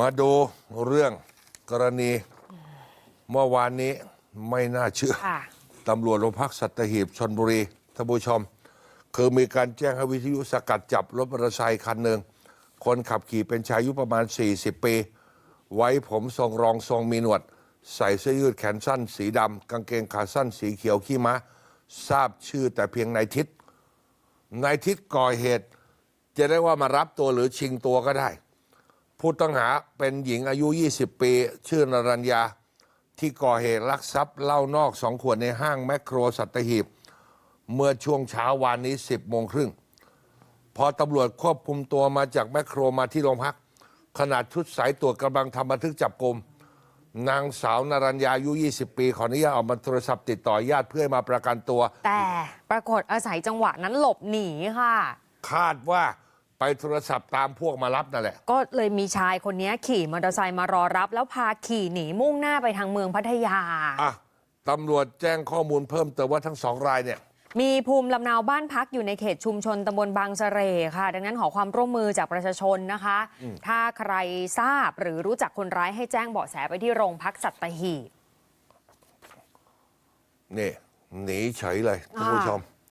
มาดูเรื่องกรณีเมื่อวานนี้ไม่น่าเชื่อ ค่ะ ตำรวจโรงพักสัตหีบชนบุรีท่านผู้ชม คือมีการแจ้งให้วิทยุสกัดจับรถมอเตอร์ไซค์คันหนึ่ง คนขับขี่เป็นชายอายุประมาณ 40 ปี ไว้ผมทรงรองทรงมีหนวด ใส่เสื้อยืดแขนสั้น สีดำกางเกงขาสั้นสีเขียวขี้ม้าทราบชื่อแต่เพียงนายทิศนายทิศก่อเหตุ จะได้ว่ามารับตัวหรือชิงตัวก็ได้ ผู้ต้องหาเป็นหญิงอายุ 20 ปี ชื่อนรัญญา ที่ก่อเหตุลักทรัพย์เหล้านอกสองขวดในห้างแมคโครสัตหีบ เมื่อช่วงเช้าวานนี้ 10 โมงครึ่ง พอตำรวจควบคุมตัวมาจากแมคโครมาที่โรงพักขนาดชุดสายตรวจกำลังทำบันทึกจับกลมนางสาวนรัญญาอายุ 20 ปี ขออนุญาตออกมาโทรศัพท์ติดต่อญาติเพื่อให้มาประกันตัว แต่ปรากฏอาศัยจังหวะนั้นหลบหนีค่ะ คาดว่า ไปโทรศัพท์ตามพวกมารับนั่นแหละ ก็เลยมีชายคนนี้ขี่มอเตอร์ไซค์มารอรับ แล้วพาขี่หนีมุ่งหน้าไปทางเมืองพัทยา อะตำรวจแจ้งข้อมูลเพิ่มเติมว่าทั้งสองรายเนี่ย มีภูมิลำเนาบ้านพักอยู่ในเขตชุมชนตำบลบางเสร่ค่ะ ดังนั้นขอความร่วมมือจากประชาชนนะคะ ถ้าใครทราบหรือรู้จักคนร้ายให้แจ้งเบาะแสไปที่โรงพักสัตหีบนี่หนีเฉยเลยท่านผู้ชม